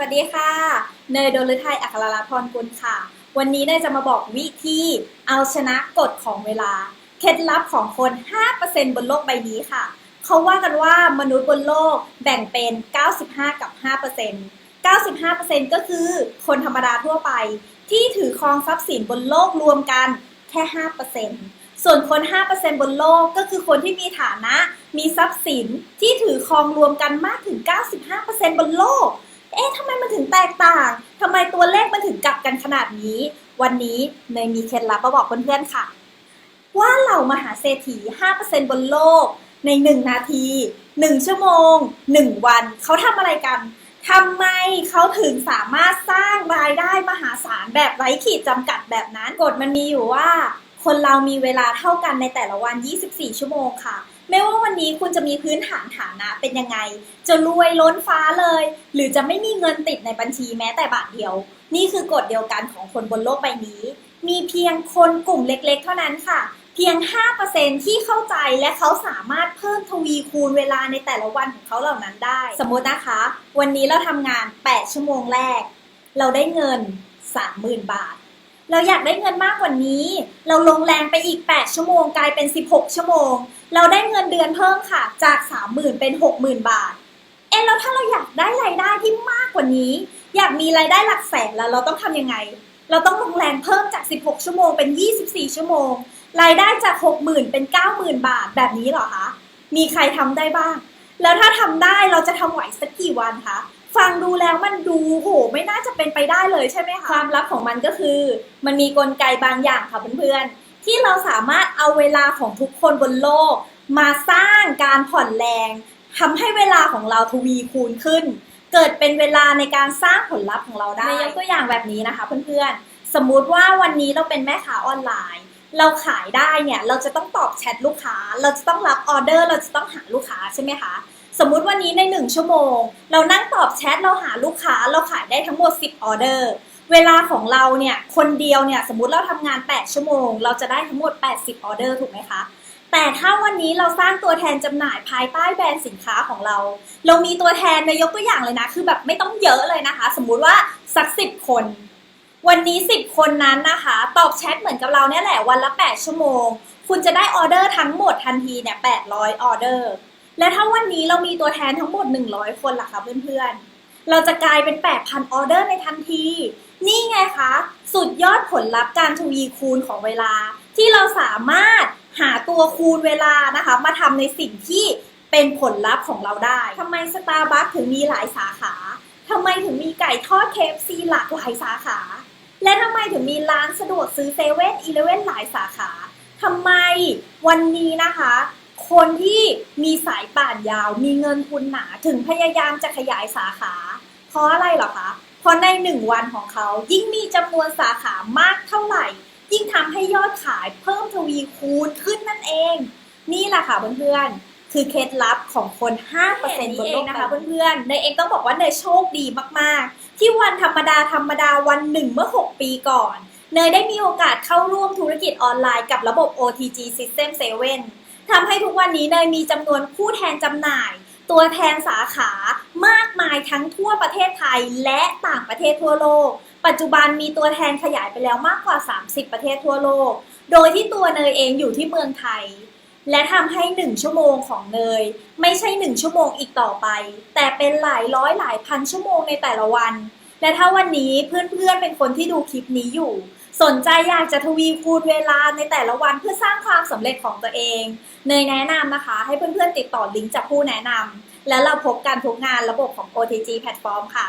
สวัสดีค่ะ เนยโดลฤทัยอัครรัตน์พรกุลค่ะ วันนี้เนยจะมาบอกวิธีเอาชนะกฎของเวลา เคล็ดลับของคน 5%บนโลกใบนี้ค่ะ เขาว่ากันว่ามนุษย์บนโลกแบ่งเป็น 95 กับ 5% 95%ก็คือคนธรรมดาทั่วไป ที่ถือครองทรัพย์สินบนโลกรวมกันแค่ 5%ส่วนคน 5%บนโลกก็คือคนที่มีฐานะ มีทรัพย์สินที่ถือครองรวมกันมากถึง 95%บนโลก เอ๊ะทำไมมันถึงแตกต่าง ทำไมตัวเลขมันถึงกลับกันขนาดนี้ วันนี้เนยมีเคล็ดลับมาบอกเพื่อนๆค่ะ ว่าเหล่ามหาเศรษฐี 5%บนโลก ใน 1 นาที 1 ชั่วโมง 1 วัน เขาทำอะไรกันทำไมเขาถึงสามารถสร้างรายได้มหาศาลแบบไร้ขีดจำกัดแบบนั้น กฎมันมีอยู่ว่า คนเรามีเวลาเท่ากันในแต่ละวัน 24 ชั่วโมงค่ะ ไม่ว่าวันนี้คุณจะมีพื้นฐานฐานะเป็นยังไง จะรวยล้นฟ้าเลย หรือจะไม่มีเงินติดในบัญชีแม้แต่บาทเดียว นี่คือกฎเดียวกันของคนบนโลกใบนี้ มีเพียงคนกลุ่มเล็ก ๆ เท่านั้นค่ะ เพียง 5%ที่เข้าใจและเขาสามารถเพิ่มทวีคูณเวลาในแต่ละวันของเขาเหล่านั้นได้ สมมตินะคะ วันนี้เราทำงาน 8 ชั่วโมงแรก เราได้เงิน 30,000 บาท เราอยากได้เงินมากกว่านี้ เราลงแรงไปอีก 8 ชั่วโมงกลายเป็น 16 ชั่วโมง เราได้เงินเดือนเพิ่มค่ะ จาก 30,000 เป็น 60,000 บาท เอ๊ะแล้วถ้าเราอยากได้รายได้ที่มากกว่านี้ อยากมีรายได้หลักแสนแล้วเราต้องทำยังไง เราต้องลงแรงเพิ่มจาก 16 ชั่วโมงเป็น 24 ชั่วโมง รายได้จาก 60,000 เป็น 90,000 บาท แบบนี้เหรอคะ มีใครทำได้บ้าง แล้วถ้าทำได้เราจะทำไหวสักกี่วันคะ ฟังดูแล้วมันดูโหไม่น่าจะเป็นไปได้เลยใช่ไหมคะความลับของมันก็คือ มันมีกลไกบางอย่างค่ะเพื่อนๆที่เราสามารถเอาเวลาของทุกคนบนโลก มาสร้างการผ่อนแรงทำให้เวลาของเราทวีคูณขึ้น เกิดเป็นเวลาในการสร้างผลลัพธ์ของเราได้ยกตัวอย่างแบบนี้นะคะเพื่อนๆ สมมุติว่าวันนี้เราเป็นแม่ค้าออนไลน์ เราขายได้เนี่ยเราจะต้องตอบแชทลูกค้า เราจะต้องรับออเดอร์ เราจะต้องหาลูกค้าใช่ไหมคะ สมมุติวันนี้ใน 1 ชั่วโมง เรานั่งตอบแชทเราหาลูกค้าเราขายได้ทั้งหมด 10 ออเดอร์ เวลาของเราเนี่ยคนเดียวเนี่ยสมมุติเราทำงาน 8 ชั่วโมง เราจะได้ทั้งหมด 80 ออเดอร์ถูกไหมคะแต่ถ้าวันนี้เราสร้างตัวแทนจำหน่ายภายใต้แบรนด์สินค้าของเรา เรามีตัวแทนในยกตัวอย่างเลยนะ คือแบบไม่ต้องเยอะเลยนะคะ สมมุติว่าสักสิบคน วันนี้10คนนั้นนะคะ ตอบแชทเหมือนกับเราเนี่ยแหละวันละ8ชั่วโมง คุณจะได้ออเดอร์ทั้งหมดทันทีเนี่ย800ออเดอร์ และถ้าวันนี้เรามีตัวแทนทั้งหมด 100 คนล่ะคะเพื่อนๆ เราจะกลายเป็น 8,000 ออเดอร์ในทันที นี่ไงคะ สุดยอดผลลัพธ์การทวีคูณของเวลา ที่เราสามารถหาตัวคูณเวลานะคะ มาทำในสิ่งที่เป็นผลลัพธ์ของเราได้ทำไมสตาร์บัคถึงมีหลายสาขาทำไมถึงมีไก่ทอด KFC หลากหลายสาขา และทำไมถึงมีร้านสะดวกซื้อเซเว่นอีเลเว่นหลายสาขาทำไมวันนี้นะคะ คนที่มีสายป่านยาว มีเงินทุนหนาถึงพยายามจะขยายสาขา เพราะอะไรเหรอคะ เพราะในหนึ่งวันของเขา ยิ่งมีจำนวนสาขามากเท่าไหร่ ยิ่งทำให้ยอดขายเพิ่มทวีคูณขึ้นนั่นเอง นี่แหละค่ะเพื่อนๆ คือเคล็ดลับของคน 5%บนโลกนะคะเพื่อนๆเนยเองต้องบอกว่าเนยโชคดีมากๆ ที่วันธรรมดาธรรมดาวันหนึ่งเมื่อ 6 ปีก่อน เนยได้มีโอกาสเข้าร่วมธุรกิจออนไลน์กับระบบ OTG System 7 ทำให้ทุกวันนี้เนยมีจำนวนผู้แทนจำหน่าย ตัวแทนสาขามากมายทั้งทั่วประเทศไทยและต่างประเทศทั่วโลก ปัจจุบันมีตัวแทนขยายไปแล้วมากกว่า 30 ประเทศทั่วโลก โดยที่ตัวเนยเองอยู่ที่เมืองไทย และทำให้ 1 ชั่วโมงของเนย ไม่ใช่ 1 ชั่วโมงอีกต่อไป แต่เป็นหลายร้อยหลายพันชั่วโมงในแต่ละวัน และถ้าวันนี้เพื่อนๆเป็นคนที่ดูคลิปนี้อยู่ สนใจอยากจะทวีคูณเวลาในแต่ละวันเพื่อสร้างความสำเร็จของตัวเอง เนยแนะนำนะคะ ให้เพื่อนๆติดต่อลิงก์จากผู้แนะนำแล้วเราพบกันทุกงานระบบของ OTG Platform ค่ะ